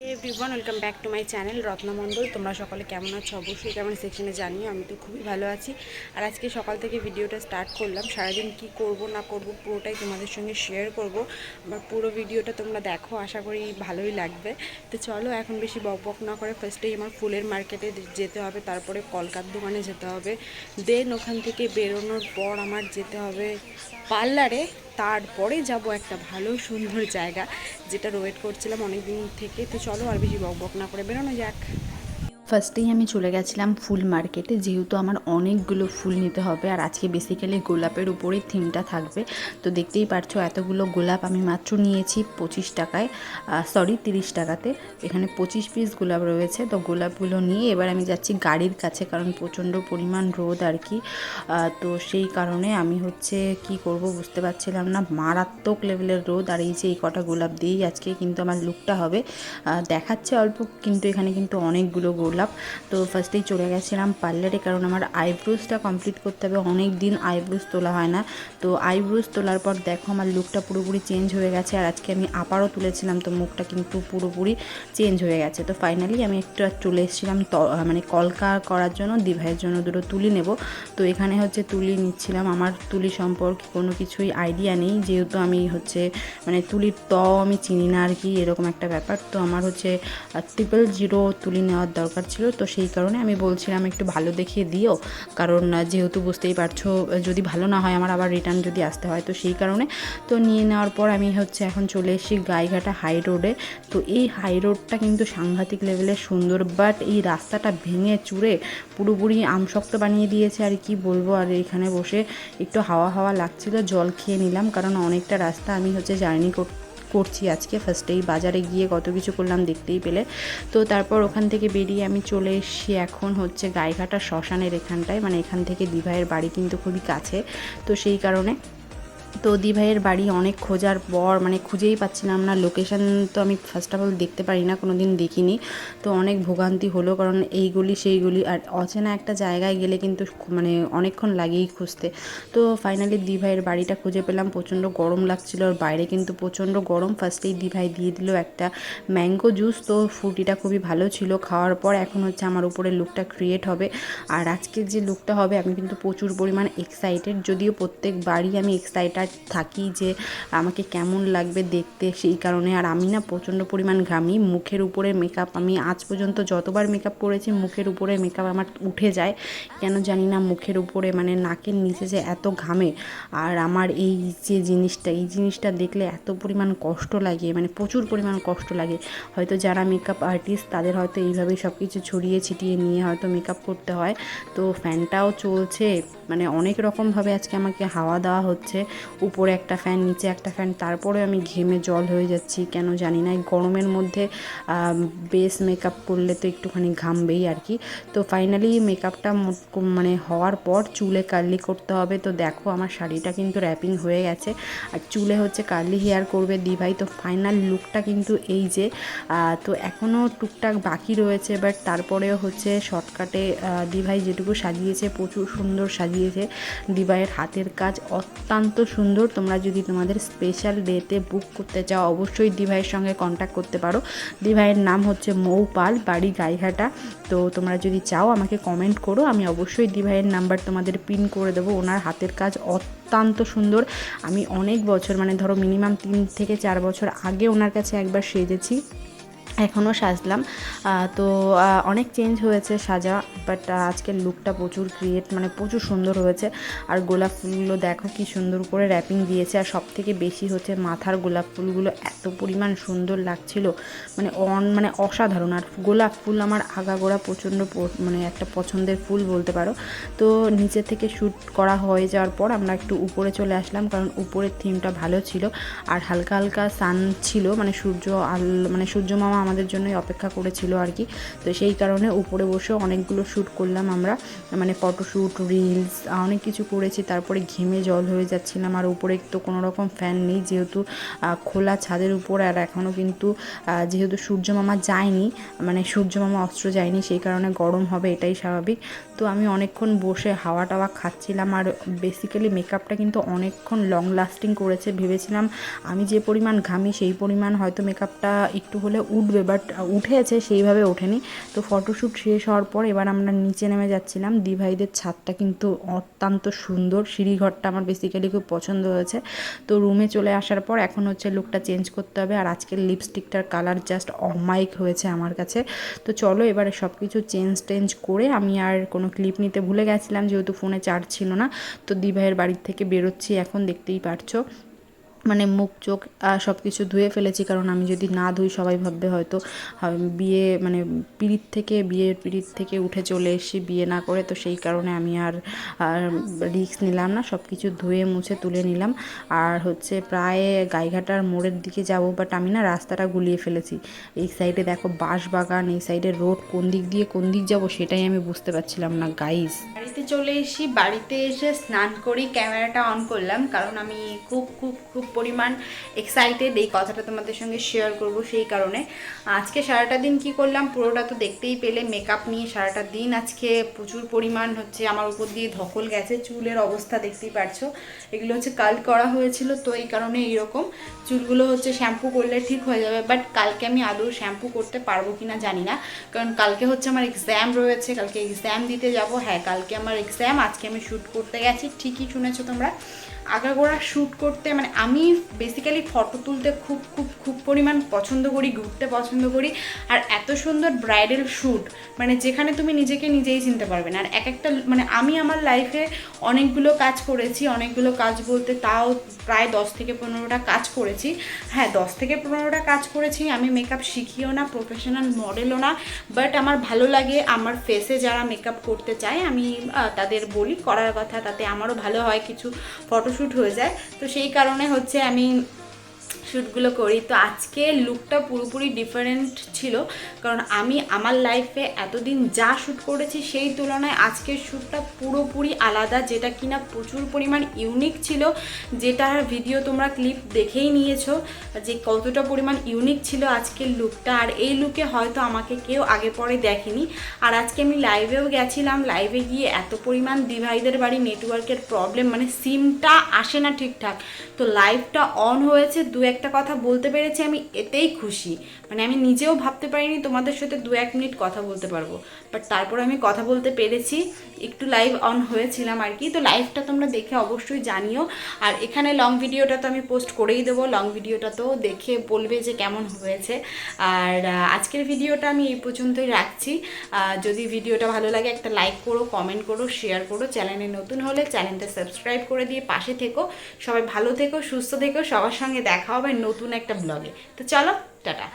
Everyone welcome back to my channel Ratnamondal তোমরা সকলে কেমন আছো? অবশ্যই কেমন সেকশনে জানিও, আমি তো খুবই ভালো আছি। আর আজকে সকাল থেকে ভিডিওটা স্টার্ট করলাম। সারাদিন কি করব, না করব, পুরোটাই তোমাদের সঙ্গে শেয়ার করব। আমার পুরো ভিডিওটা তোমরা দেখো, আশা করি ভালোই লাগবে। তো চলো, এখন বেশি বক বক না করে ফার্স্টেই আমার ফুলের মার্কেটে যেতে হবে, তারপরে কলকার দোকানে যেতে হবে। দেন ওখান থেকে বেরোনোর পর আমার যেতে হবে পার্লারে। তারপরে যাব একটা ভালো সুন্দর জায়গা, যেটা ওয়েট করছিলাম অনেক দিন থেকে। তো চলো আর বেশি বক বক না করে বেরোনো যাক। ফার্স্টেই আমি চলে গেছিলাম ফুল মার্কেটে, যেহেতু আমার অনেকগুলো ফুল নিতে হবে, আর আজকে বেসিক্যালি গোলাপের উপরেই থিমটা থাকবে। তো দেখতেই পারছ, এতগুলো গোলাপ আমি মাত্র নিয়েছি পঁচিশ টাকায় সরি তিরিশ টাকাতে। এখানে পঁচিশ পিস গোলাপ রয়েছে, তো গোলাপগুলো নিয়ে এবার আমি যাচ্ছি গাড়ির কাছে, কারণ প্রচণ্ড পরিমাণ রোদ আর কি। তো সেই কারণে আমি হচ্ছে কি করব বুঝতে পারছিলাম না, মারাত্মক লেভেলের রোদ, আর এই যে এই কটা গোলাপ দিয়েই আজকে কিন্তু আমার লুকটা হবে। দেখাচ্ছে অল্প, কিন্তু এখানে কিন্তু অনেকগুলো গোলাপ তো ফার্স্টেই চলে গেছিলাম পার্লারে কারণ আমার আইব্রোজটা কমপ্লিট করতে হবে। অনেক দিন আইব্রোজ তোলা হয় না। তো আইব্রোজ তোলার পর দেখো আমার লুকটা পুরোপুরি চেঞ্জ হয়ে গেছে আর আজকে আমি আবারও তুলেছিলাম তো মুখটা কিন্তু পুরোপুরি চেঞ্জ হয়ে গেছে। তো ফাইনালি আমি একটু চলে এসেছিলাম মানে কলকা করার জন্য, দিভাইয়ের জন্য দুটো তুলি নেব। তো এখানে হচ্ছে তুলি নিচ্ছিলাম। আমার তুলি সম্পর্কে কোনো কিছুই আইডিয়া নেই। যেহেতু আমি হচ্ছে মানে তুলির ত আমি চিনি না আর কি, এরকম একটা ব্যাপার। তো আমার হচ্ছে ট্রিপল জিরো তুলি নেওয়ার দরকার ছিল তো সেই কারণে আমি বলছিলাম একটু ভালো দেখিয়ে দিও। কারণ যেহেতু বুঝতেই পারছ যদি ভালো না হয় আমার আবার রিটার্ন যদি আসতে হয়, তো সেই কারণে। তো নিয়ে নেওয়ার পর আমি হচ্ছে এখন চলে এসেছি গাইঘাটা হাই রোডে তো এই হাই রোডটা কিন্তু সাংঘাতিক লেভেলের সুন্দর বাট এই রাস্তাটা ভেঙে চুরে পুরোপুরি আমশক্ত বানিয়ে দিয়েছে। আর কি বলব, আর এখানে বসে একটু হাওয়া হাওয়া লাগছিল, জল খেয়ে নিলাম। কারণ অনেকটা রাস্তা আমি হচ্ছে জার্নি করতে করছি আজকে। ফার্স্টেই বাজারে গিয়ে কত কিছু করলাম দেখতেই পেলে। তো তারপর ওখান থেকে বেরিয়ে আমি চলে এসেছি এখন হচ্ছে গাইঘাটা শ্মশানের এখানটায়। মানে এখান থেকে দিভাইয়ের বাড়ি কিন্তু খুবই কাছে। তো সেই কারণে তো দিভাইয়ের বাড়ি অনেক খোঁজার পর মানে খুঁজেই পাচ্ছিলাম না। লোকেশান তো আমি ফার্স্ট অফ অল দেখতে পারি না কোনো দিন দেখিনি। তো অনেক ভোগান্তি হলো, কারণ এইগুলি সেইগুলি আর অচেনা একটা জায়গায় গেলে কিন্তু মানে অনেকক্ষণ লাগেই খুঁজতে। তো ফাইনালি দিভাইয়ের বাড়িটা খুঁজে পেলাম, প্রচণ্ড গরম লাগছিল। আর বাইরে কিন্তু প্রচণ্ড গরম ফার্স্টেই দিভাই দিয়ে দিল একটা ম্যাঙ্গো জুস তো ফুটিটা খুবই ভালো ছিল। খাওয়ার পর এখন হচ্ছে আমার উপরে লুকটা ক্রিয়েট হবে। আর আজকের যে লুকটা হবে, আমি কিন্তু প্রচুর পরিমাণ এক্সাইটেড যদিও প্রত্যেক বাড়ি আমি এক্সাইটেড থাকি যে আমাকে কেমন লাগবে দেখতে সেই কারণে। আর আমি না প্রচণ্ড পরিমাণ ঘামি, মুখের উপরে মেকআপ আমি আজ পর্যন্ত যতবার মেকআপ করেছি, মুখের উপরে মেকআপ আমার উঠে যায়। কেন জানি না মুখের উপরে মানে নাকের নিচে যে এত ঘামে। আর আমার এই যে জিনিসটা, এই জিনিসটা দেখলে এত পরিমাণ কষ্ট লাগে মানে প্রচুর পরিমাণ কষ্ট লাগে। হয়তো যারা মেকআপ আর্টিস্ট তাদের হয়তো এইভাবেই সব কিছু ছড়িয়ে ছিটিয়ে নিয়ে হয়তো মেকআপ করতে হয়। তো ফ্যানটাও চলছে মানে অনেক রকমভাবে আজকে আমাকে হাওয়া দেওয়া হচ্ছে। উপরে একটা ফ্যান নিচে একটা ফ্যান তারপরে আমি ঘেমে জল হয়ে যাচ্ছি, কেন জানি না। গরমের মধ্যে বেস মেকআপ করলে তো একটুখানি ঘামবেই আর কি। তো ফাইনালি মেকআপটা মানে হওয়ার পর চুলে কার্লি করতে হবে। তো দেখো আমার শাড়িটা কিন্তু র্যাপিং হয়ে গেছে। আর চুলে হচ্ছে কার্লি হেয়ার করবে দিভাই। তো ফাইনাল লুকটা কিন্তু এই যে তো এখনও টুকটাক বাকি রয়েছে। বাট তারপরেও হচ্ছে শর্টকাটে দিভাই যেটুকু সাজিয়েছে, প্রচুর সুন্দর সাজিয়েছে। দিভাইয়ের হাতের কাজ অত্যন্ত সুন্দর, তোমরা যদি তোমাদের স্পেশাল ডেতে বুক করতে চাও, অবশ্যই দিভাইয়ের সঙ্গে কন্ট্যাক্ট করতে পারো। দিভাইয়ের নাম হচ্ছে মৌ পাল বাড়ি গাইঘাটা তো তোমরা যদি চাও আমাকে কমেন্ট করো, আমি অবশ্যই দিভাইয়ের নাম্বার তোমাদের পিন করে দেবো। ওনার হাতের কাজ অত্যন্ত সুন্দর। আমি অনেক বছর মানে ধরো মিনিমাম তিন থেকে চার বছর আগে ওনার কাছে একবার সেজেছি। এখনও সাজলাম। তো অনেক চেঞ্জ হয়েছে সাজা বাট আজকের লুকটা প্রচুর ক্রিয়েট মানে প্রচুর সুন্দর হয়েছে। আর গোলাপ ফুলগুলো দেখো কি সুন্দর করে র্যাপিং দিয়েছে। আর সব থেকে বেশি হচ্ছে মাথার গোলাপ ফুলগুলো এত পরিমাণ সুন্দর লাগছিল। মানে অন মানে অসাধারণ। আর গোলাপ ফুল আমার আগাগোড়া প্রচণ্ড মানে একটা পছন্দের ফুল বলতে পারো। তো, নিচে থেকে শ্যুট করা হয়ে যাওয়ার পর আমরা একটু উপরে চলে আসলাম, কারণ উপরের থিমটা ভালো ছিল। আর হালকা হালকা সান ছিল মানে সূর্য আল মানে সূর্য মামা আমাদের জন্যই অপেক্ষা করেছিল আর কি। তো সেই কারণে উপরে বসে অনেকগুলো শ্যুট করলাম আমরা। মানে ফটোশ্যুট রিলস অনেক কিছু করেছি। তারপরে ঘেমে জল হয়ে যাচ্ছিলাম। আর উপরে তো কোনো রকম ফ্যান নেই, যেহেতু খোলা ছাদের উপর। আর এখনও কিন্তু যেহেতু সূর্য মামা যায়নি মানে সূর্য মামা অস্ত্র যায়নি, সেই কারণে গরম হবে, এটাই স্বাভাবিক। তো আমি অনেকক্ষণ বসে হাওয়া টাওয়া খাচ্ছিলাম। আর বেসিক্যালি মেকআপটা কিন্তু অনেকক্ষণ লং লাস্টিং করেছে। ভেবেছিলাম, আমি যে পরিমাণ ঘামি, সেই পরিমাণ হয়তো মেকআপটা একটু হলে উঠবে। উঠবে বাট উঠেছে, সেইভাবে ওঠেনি। তো ফটোশ্যুট শেষ হওয়ার পর এবার আমরা নিচে নেমে যাচ্ছিলাম। দিভাইদের ছাদটা কিন্তু অত্যন্ত সুন্দর। সিঁড়িঘরটা আমার বেসিক্যালি খুব পছন্দ হয়েছে। তো রুমে চলে আসার পর এখন হচ্ছে লুকটা চেঞ্জ করতে হবে। আর আজকের লিপস্টিকটার কালার জাস্ট অমাইক হয়েছে আমার কাছে। তো চলো এবারে সব কিছু চেঞ্জ টেঞ্জ করে আমি আর কোনো ক্লিপ নিতে ভুলে গেছিলাম, যেহেতু ফোনে চার্জ ছিল না। তো দিভাইয়ের বাড়ির থেকে বেরোচ্ছি এখন, দেখতেই পারছ। মানে মুখ, চোখ সব কিছু ধুয়ে ফেলেছি, কারণ আমি যদি না ধুই সবাই ভাববে হয়তো বিয়ে মানে পিড়িত থেকে বিয়ের পিড়িত থেকে উঠে চলে এসেছি, বিয়ে না করে, তো সেই কারণে আমি আর রিস্ক নিলাম না সব কিছু ধুয়ে মুছে তুলে নিলাম। আর হচ্ছে প্রায় গাইঘাটার মোড়ের দিকে যাব বাট আমি না রাস্তাটা গুলিয়ে ফেলেছি। এই সাইডে দেখো বাঁশ বাগান, এই সাইডে রোড, কোন দিক দিয়ে কোন দিক যাব সেটাই আমি বুঝতে পারছিলাম না গাইস বাড়িতে চলে এসেছি, বাড়িতে এসে স্নান করি ক্যামেরাটা অন করলাম, কারণ আমি খুব খুব খুব পরিমাণ এক্সাইটেড এই কথাটা তোমাদের সঙ্গে শেয়ার করব সেই কারণে। আজকে সারাটা দিন কি করলাম? পুরোটা তো দেখতেই পেলে মেকআপ নিয়ে সারাটা দিন। আজকে প্রচুর পরিমাণ হচ্ছে আমার উপর দিয়ে ধকল গেছে, চুলের অবস্থা দেখতেই পারছ। এগুলো হচ্ছে কাল করা হয়েছিল, তো এই কারণে এইরকম। চুলগুলো হচ্ছে শ্যাম্পু করলে ঠিক হয়ে যাবে বাট কালকে আমি আদৌ শ্যাম্পু করতে পারব কি না জানি না। কারণ কালকে হচ্ছে আমার এক্সাম রয়েছে, কালকে এক্সাম দিতে যাব। হ্যাঁ কালকে আমার এক্সাম আজকে আমি শ্যুট করতে গেছি, ঠিকই শুনেছো তোমরা। আগাগোড়া শ্যুট করতে মানে আমি বেসিক্যালি ফটো তুলতে খুব খুব খুব পরিমাণ পছন্দ করি ঘুরতে পছন্দ করি। আর এত সুন্দর ব্রাইডাল শ্যুট মানে যেখানে তুমি নিজেকে নিজেই চিনতে পারবে না। আর এক একটা মানে আমি আমার লাইফে অনেকগুলো কাজ করেছি, অনেকগুলো কাজ বলতে তাও প্রায় দশ থেকে পনেরোটা কাজ করেছি। হ্যাঁ দশ থেকে পনেরোটা কাজ করেছি, আমি মেকআপ শিখিও না প্রফেশনাল মডেলও না বাট আমার ভালো লাগে আমার ফেসে যারা মেকআপ করতে চায়, আমি তাদের বলি, করার কথা, তাতে আমারও ভালো হয় কিছু ফটোশ্যুট হয়ে যায়। তো সেই কারণে হচ্ছে আমি শ্যুটগুলো করি। তো আজকে লুকটা পুরোপুরি ডিফারেন্ট ছিল। কারণ আমি আমার লাইফে এতদিন যা শ্যুট করেছি সেই তুলনায় আজকের শ্যুটটা পুরোপুরি আলাদা, যেটা কিনা প্রচুর পরিমাণ ইউনিক ছিল, যেটার ভিডিও তোমরা ক্লিপ দেখেই নিয়েছো, যে কতটা পরিমাণ ইউনিক ছিল আজকের লুকটা আর এই লুকে হয়তো আমাকে কেউ আগে পরে দেখেনি। আর আজকে আমি লাইভেও গেছিলাম। লাইভে গিয়ে এত পরিমাণ ডিভাইদের বাড়ি নেটওয়ার্কের প্রবলেম মানে সিমটা আসে না ঠিকঠাক। তো লাইভটা অন হয়েছে দু একটা কথা বলতে পেরেছি, আমি এতেই খুশি। মানে আমি নিজেও ভাবতে পারিনি তোমাদের সাথে দু এক মিনিট কথা বলতে পারব। বাট তারপর আমি কথা বলতে পেরেছি, একটু লাইভ অন হয়েছিলাম আর কি। তো লাইভটা তোমরা দেখে অবশ্যই জানিও। আর এখানে লং ভিডিওটা তো আমি পোস্ট করেই দেবো লং ভিডিওটা তো দেখে বলবে যে কেমন হয়েছে। আর আজকের ভিডিওটা আমি এই পর্যন্তই রাখছি। যদি ভিডিওটা ভালো লাগে একটা লাইক করো কমেন্ট করো শেয়ার করো। চ্যানেলে নতুন হলে চ্যানেলটা সাবস্ক্রাইব করে দিয়ে পাশে থেকো। সবাই ভালো থেকো, সুস্থ থেকো। সবার সঙ্গে দেখা হবে নতুন একটা ব্লগে তো চলো টাটা।